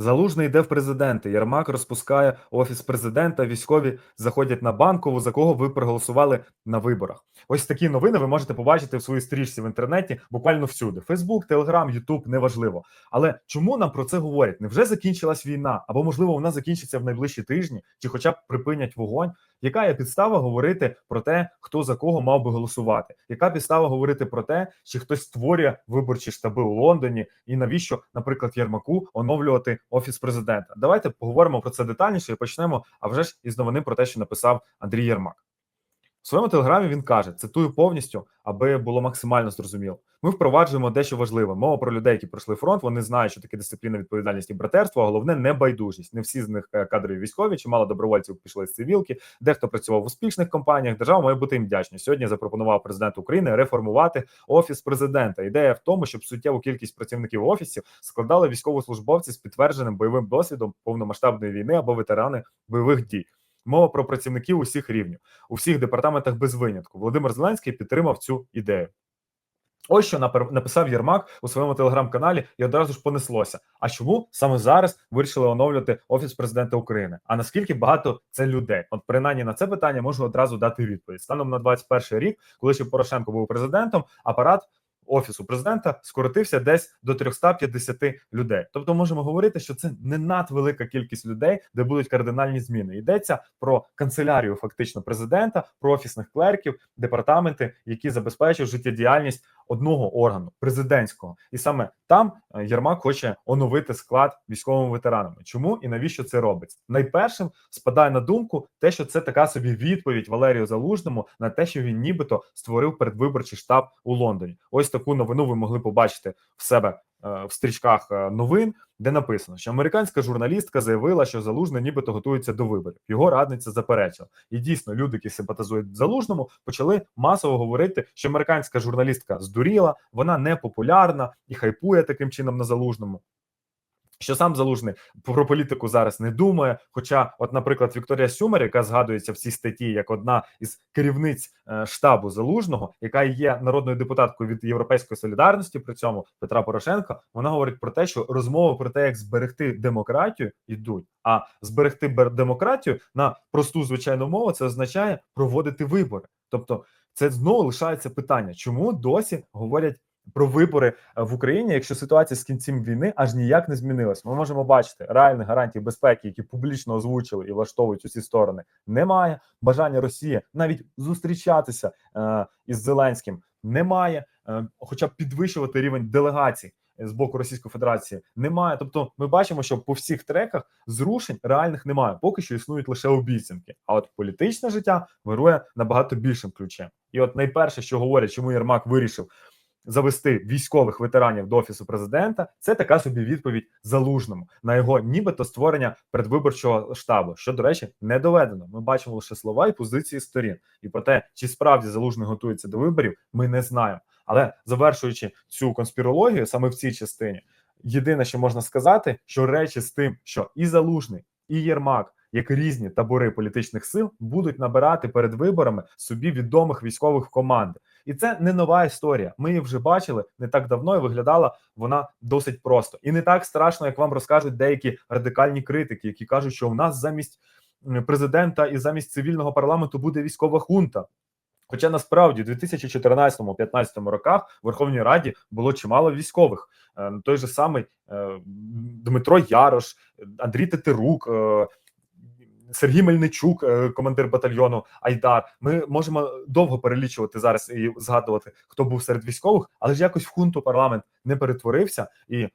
Залужний йде в президенти. Єрмак розпускає офіс президента. Військові заходять на банкову, за кого ви проголосували на виборах. Ось такі новини ви можете побачити в своїй стрічці в інтернеті буквально всюди: Фейсбук, Телеграм, Ютуб, неважливо. Але чому нам про це говорять? Невже закінчилась війна? Або можливо вона закінчиться в найближчі тижні, чи хоча б припинять вогонь? Яка є підстава говорити про те, хто за кого мав би голосувати? Яка підстава говорити про те, чи хтось створює виборчі штаби у Лондоні, і навіщо, наприклад, Єрмаку оновлювати офіс президента? Давайте поговоримо про це детальніше і почнемо. А вже ж із новини про те, що написав Андрій Єрмак. В своєму телеграмі він каже: цитую повністю, аби було максимально зрозуміло. Ми впроваджуємо дещо важливе. Мова про людей, які пройшли фронт. Вони знають, що таке дисципліна, відповідальність і братерство. А головне небайдужість. Не всі з них е, кадрові військові, чимало добровольців пішли з цивілки. Дехто працював в успішних компаніях. Держава має бути їм вдячна. Сьогодні запропонував президент України реформувати офіс президента. Ідея в тому, щоб суттєву кількість працівників офісів складали військовослужбовці з підтвердженим бойовим досвідом повномасштабної війни або ветерани бойових дій. Мова про працівників усіх рівнів у всіх департаментах без винятку. Володимир Зеленський підтримав цю ідею. Ось що написав Єрмак у своєму телеграм-каналі, і одразу ж понеслося. А чому саме зараз вирішили оновлювати офіс президента України? А наскільки багато це людей? От принаймні на це питання можу одразу дати відповідь. Станом на 21 рік, коли ще Порошенко був президентом, апарат офісу президента скоротився десь до 350 людей. Тобто, можемо говорити, що це не надвелика кількість людей, де будуть кардинальні зміни. Йдеться про канцелярію, фактично президента, про офісних клерків, департаменти, які забезпечують життєдіяльність одного органу президентського, і саме там е, Єрмак хоче оновити склад військовими ветеранами. Чому і навіщо це робиться? Найпершим спадає на думку те, що це така собі відповідь Валерію Залужному на те, що він нібито створив передвиборчий штаб у Лондоні. Ось таку новину ви могли побачити в себе в стрічках е, новин, де написано, що американська журналістка заявила, що залужний нібито готується до виборів. Його радниця заперечила. І дійсно, люди, які симпатизують залужному, почали масово говорити, що американська журналістка здуріла, вона не популярна і хайпує таким чином на залужному. Що сам залужний про політику зараз не думає. Хоча, от, наприклад, Вікторія Сюмер, яка згадується в цій статті як одна із керівниць е, штабу залужного, яка є народною депутаткою від Європейської солідарності, при цьому Петра Порошенка, вона говорить про те, що розмови про те, як зберегти демократію, йдуть. А зберегти демократію на просту звичайну мову це означає проводити вибори. Тобто, це знову лишається питання, чому досі говорять про вибори е, в Україні, якщо ситуація з кінцем війни аж ніяк не змінилась, ми можемо бачити реальних гарантій безпеки, які публічно озвучили і влаштовують усі сторони. Немає бажання Росії навіть зустрічатися е, із Зеленським. Немає, е, хоча б підвищувати рівень делегацій. З боку Російської Федерації немає, тобто ми бачимо, що по всіх треках зрушень реальних немає. Поки що існують лише обіцянки. А от політичне життя вирує набагато більшим ключем. І от найперше, що говорять, чому Єрмак вирішив завести військових ветеранів до офісу президента, це така собі відповідь залужному на його нібито створення передвиборчого штабу, що до речі не доведено. Ми бачимо лише слова і позиції сторін, і про те, чи справді залужний готується до виборів, ми не знаємо. Але завершуючи цю конспірологію, саме в цій частині, єдине, що можна сказати, що речі з тим, що і залужний, і Єрмак. Як різні табори політичних сил будуть набирати перед виборами собі відомих військових команд, і це не нова історія. Ми її вже бачили не так давно і виглядала вона досить просто і не так страшно, як вам розкажуть деякі радикальні критики, які кажуть, що у нас замість президента і замість цивільного парламенту буде військова хунта. Хоча насправді у 2014-2015 роках в Верховній Раді було чимало військових. Е, той же самий е, Дмитро Ярош, Андрій Тетерук, е, Сергій Мельничук, е, командир батальйону Айдар. Ми можемо довго перелічувати зараз і згадувати, хто був серед військових, але ж якось в хунту парламент не перетворився, і е,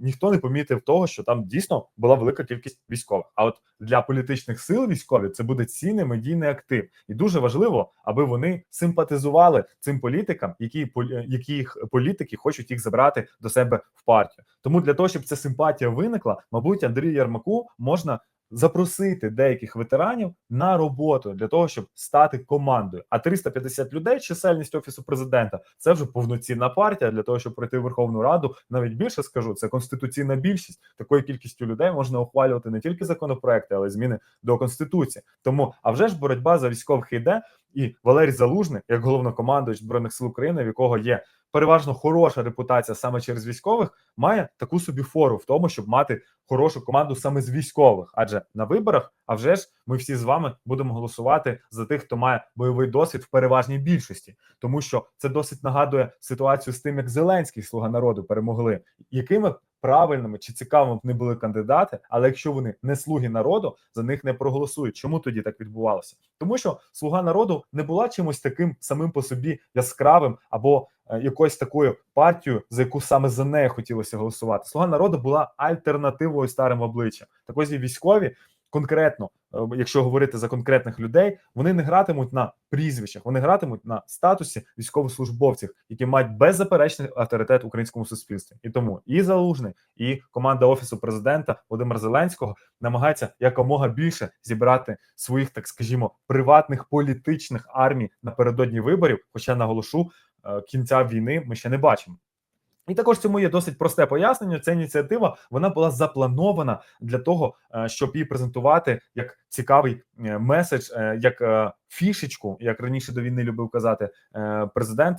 ніхто не помітив того, що там дійсно була велика кількість військових. А от для політичних сил військові це буде цінний медійний актив, і дуже важливо, аби вони симпатизували цим політикам, які які політики хочуть їх забрати до себе в партію. Тому для того, щоб ця симпатія виникла, мабуть, Андрію Ярмаку можна запросити деяких ветеранів на роботу для того, щоб стати командою. А 350 людей, чисельність офісу президента, це вже повноцінна партія для того, щоб пройти в Верховну Раду. Навіть більше скажу, це конституційна більшість. Такою кількістю людей можна ухвалювати не тільки законопроекти, але й зміни до конституції. Тому а вже ж боротьба за військових йде. І Валерій Залужний, як головнокомандуючий збройних сил України, в якого є переважно хороша репутація саме через військових, має таку собі фору в тому, щоб мати хорошу команду саме з військових. Адже на виборах, а вже ж ми всі з вами будемо голосувати за тих, хто має бойовий досвід в переважній більшості, тому що це досить нагадує ситуацію з тим, як Зеленський слуга народу перемогли, якими правильними чи цікавими б не були кандидати, але якщо вони не слуги народу, за них не проголосують. Чому тоді так відбувалося? Тому що слуга народу не була чимось таким самим по собі яскравим або е, якоюсь такою партією, за яку саме за неї хотілося голосувати. Слуга народу була альтернативою старим обличчям. Так ось і військові конкретно, якщо говорити за конкретних людей, вони не гратимуть на прізвищах, вони гратимуть на статусі військовослужбовців, які мають беззаперечний авторитет в українському суспільстві. І тому і залужний, і команда офісу президента Володимира Зеленського намагається якомога більше зібрати своїх, так скажімо, приватних політичних армій напередодні виборів. Хоча наголошу, е, кінця війни ми ще не бачимо. І також цьому є досить просте пояснення. Ця ініціатива вона була запланована для того, е, щоб її презентувати як цікавий е, меседж, е, як фішечку, як раніше до війни любив казати президент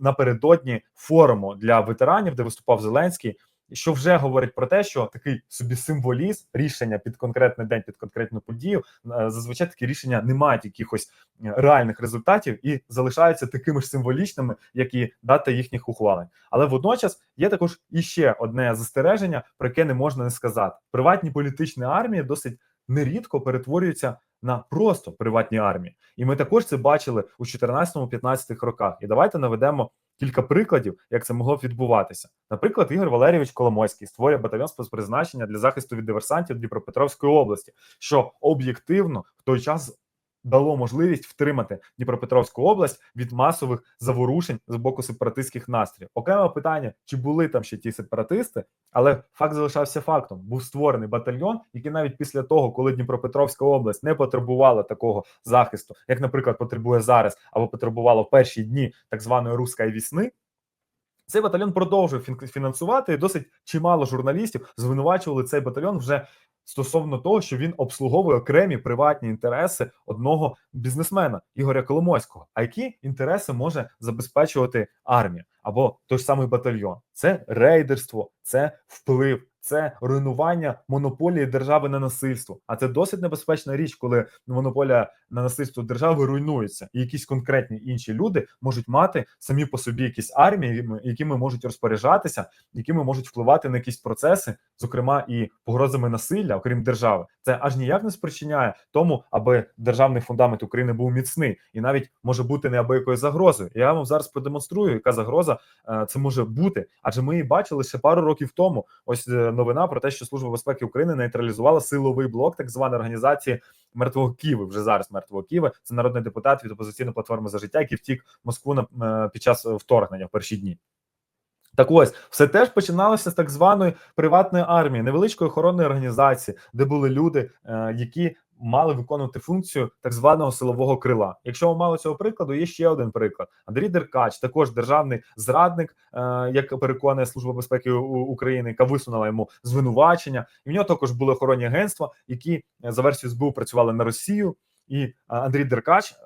напередодні форуму для ветеранів, де виступав Зеленський. Що вже говорить про те, що такий собі символізм рішення під конкретний день, під конкретну подію, е, зазвичай такі рішення не мають якихось е, реальних результатів і залишаються такими ж символічними, як і дата їхніх ухвалень. Але водночас є також іще одне застереження, про яке не можна не сказати: приватні політичні армії досить нерідко перетворюються на просто приватні армії, і ми також це бачили у 14-15 роках. І давайте наведемо кілька прикладів, як це могло б відбуватися. Наприклад, Ігор Валерійович Коломойський створює батальйон спецпризначення для захисту від диверсантів Дніпропетровської області, що об'єктивно в той час дало можливість втримати Дніпропетровську область від масових заворушень з боку сепаратистських настроїв. Окреме питання, чи були там ще ті сепаратисти, але факт залишався фактом. Був створений батальйон, який навіть після того, коли Дніпропетровська область не потребувала такого захисту, як, наприклад, потребує зараз, або потребувала в перші дні так званої руської вісни. Цей батальйон продовжує фінансувати досить чимало журналістів звинувачували цей батальйон вже стосовно того, що він обслуговує окремі приватні інтереси одного бізнесмена Ігоря Коломойського. А які інтереси може забезпечувати армія або той ж самий батальйон? Це рейдерство, це вплив. Це руйнування монополії держави на насильство. А це досить небезпечна річ, коли монополія на насильство держави руйнується, і якісь конкретні інші люди можуть мати самі по собі якісь армії, якими можуть розпоряджатися, якими можуть впливати на якісь процеси, зокрема і погрозами насилля, окрім держави. Це аж ніяк не спричиняє тому, аби державний фундамент України був міцний і навіть може бути неабиякою загрозою. Я вам зараз продемонструю, яка загроза е, це може бути, адже ми її бачили ще пару років тому. Ось е, новина про те, що служба безпеки України нейтралізувала силовий блок так званої організації мертвого Києва. Вже зараз мертвого Києва. Це народний депутат від опозиційної платформи за життя, який втік в Москву на е, під час вторгнення в перші дні. Так ось все теж починалося з так званої приватної армії, невеличкої охоронної організації, де були люди, е, які мали виконувати функцію так званого силового крила. Якщо ми мали цього прикладу, є ще один приклад. Андрій Деркач, також державний зрадник, е, як переконує служба безпеки України, яка висунула йому звинувачення, і в нього також були охоронні агентства, які е, за версією СБУ працювали на Росію. І Андрій Деркач е,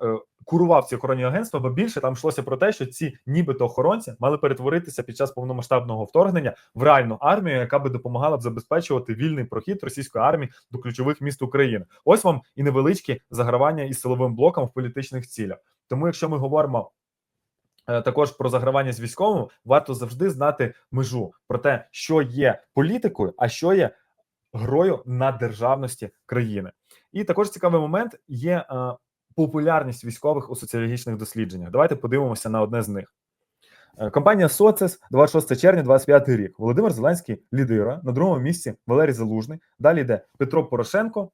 курував ці охоронні агентства, бо більше там йшлося про те, що ці нібито охоронці мали перетворитися під час повномасштабного вторгнення в реальну армію, яка би допомагала б забезпечувати вільний прохід російської армії до ключових міст України. Ось вам і невеличкі загравання із силовим блоком в політичних цілях. Тому, якщо ми говоримо. Е, також про загравання з військовим варто завжди знати межу про те, що є політикою, а що є грою на державності країни. І також цікавий момент є е, популярність військових у соціологічних дослідженнях. Давайте подивимося на одне з них. Е, компанія Соцес 26 червня, 25 рік. Володимир Зеленський лідира на другому місці Валерій Залужний. Далі йде Петро Порошенко,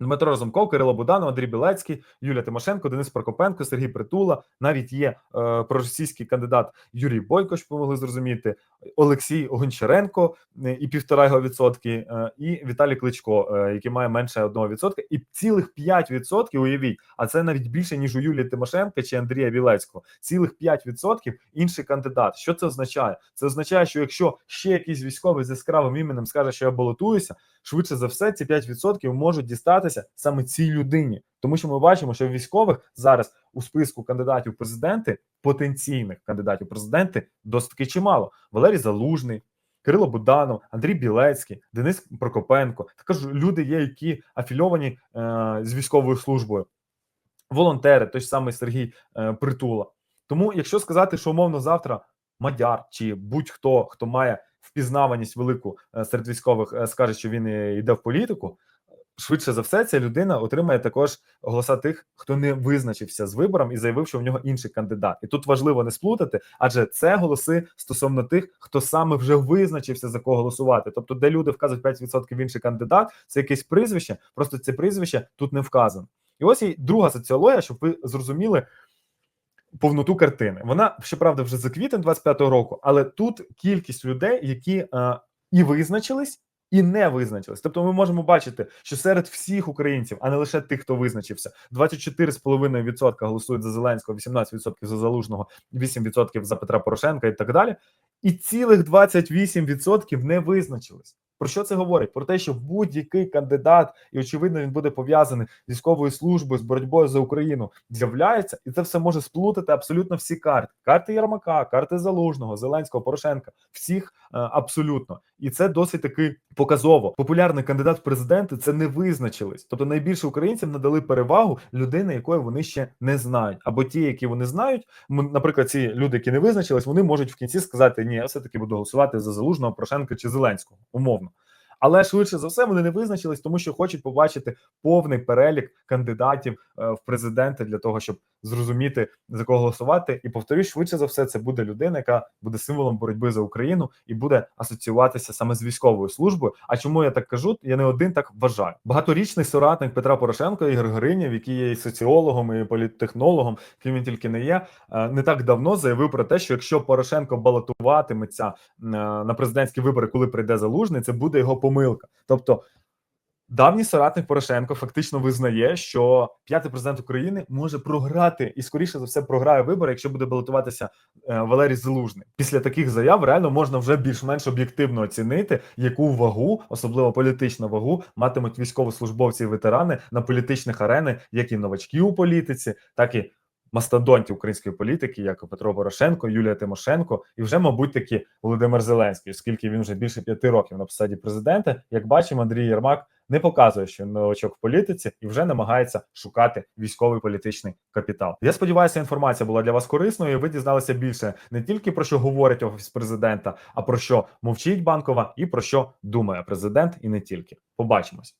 Дмитро Разумков, Кирило Буданов, Андрій Білецький, Юлія Тимошенко, Денис Прокопенко, Сергій Притула. Навіть є е, проросійський кандидат Юрій Бойко, що помогли зрозуміти, Олексій Гончаренко е, і півтора його відсотки, е, і Віталій Кличко, е, який має менше одного відсотка, і цілих 5% уявіть, а це навіть більше ніж у Юлії Тимошенко чи Андрія Білецького. Цілих 5% інший кандидат. Що це означає? Це означає, що якщо ще якийсь військовий з яскравим іменем скаже, що я балотуюся, швидше за все ці 5% можуть дістатися саме цій людині, тому що ми бачимо, що військових зараз у списку кандидатів президенти, потенційних кандидатів президенти, досить таки чимало. Валерій Залужний. Кирило Буданов, Андрій Білецький, Денис Прокопенко. Також люди є, які афільовані е, з військовою службою, волонтери, той ж самий Сергій е, Притула. Тому, якщо сказати, що умовно завтра Мадяр чи будь-хто, хто має впізнаваність велику е, серед військових, е, скаже, що він е, йде в політику. Швидше за все, ця людина отримає також голоса тих, хто не визначився з вибором і заявив, що в нього інший кандидат. І тут важливо не сплутати, адже це голоси стосовно тих, хто саме вже визначився за кого голосувати. Тобто, де люди вказують 5% в інший кандидат, це якесь прізвище, просто це прізвище тут не вказано. І ось і друга соціологія, щоб ви зрозуміли повноту картини. Вона щоправда вже за квітень 25-го року, але тут кількість людей, які е, і визначились. І не визначились. Тобто, ми можемо бачити, що серед всіх українців, а не лише тих, хто визначився, 24,5% голосують за Зеленського, 18% за Залужного, 8% за Петра Порошенка і так далі. І цілих 28% не визначились. Про що це говорить? Про те, що будь-який кандидат, і очевидно, він буде пов'язаний з військовою службою, з боротьбою за Україну, з'являється, і це все може сплутати абсолютно всі карти: карти Єрмака, карти Залужного, Зеленського, Порошенка, всіх е, абсолютно. І це досить таки показово. Популярний кандидат в президенти це не визначились. Тобто найбільше українцям надали перевагу людини, якої вони ще не знають, або ті, які вони знають. Наприклад, ці люди, які не визначились, вони можуть в кінці сказати: ні, я все таки буду голосувати за Залужного, Порошенка чи Зеленського, умовно. Але швидше за все вони не визначились, тому що хочуть побачити повний перелік кандидатів е, в президенти для того, щоб зрозуміти за кого голосувати. І повторюсь, швидше за все, це буде людина, яка буде символом боротьби за Україну і буде асоціюватися саме з військовою службою. А чому я так кажу? Я не один так вважаю. Багаторічний соратник Петра Порошенка Ігор Гринєв, який є і соціологом, і політтехнологом, ким він тільки не є, е, не так давно заявив про те, що якщо Порошенко балотуватиметься е, на президентські вибори, коли прийде залужний, це буде його помилка. Тобто. Давній соратник Порошенко фактично визнає, що п'ятий президент України може програти і скоріше за все програє вибори, якщо буде балотуватися е, Валерій Залужний. Після таких заяв реально можна вже більш-менш об'єктивно оцінити, яку вагу, особливо політичну вагу, матимуть військовослужбовці і ветерани на політичних аренах, як і новачки у політиці, так і мастодонтів української політики, як Петро Порошенко, Юлія Тимошенко, і вже, мабуть, таки Володимир Зеленський, оскільки він вже більше п'яти років на посаді президента. Як бачимо, Андрій Єрмак не показує, що він новачок в політиці і вже намагається шукати військовий політичний капітал. Я сподіваюся, інформація була для вас корисною. і Ви дізналися більше не тільки про що говорить офіс президента, а про що мовчить банкова і про що думає президент, і не тільки. Побачимось.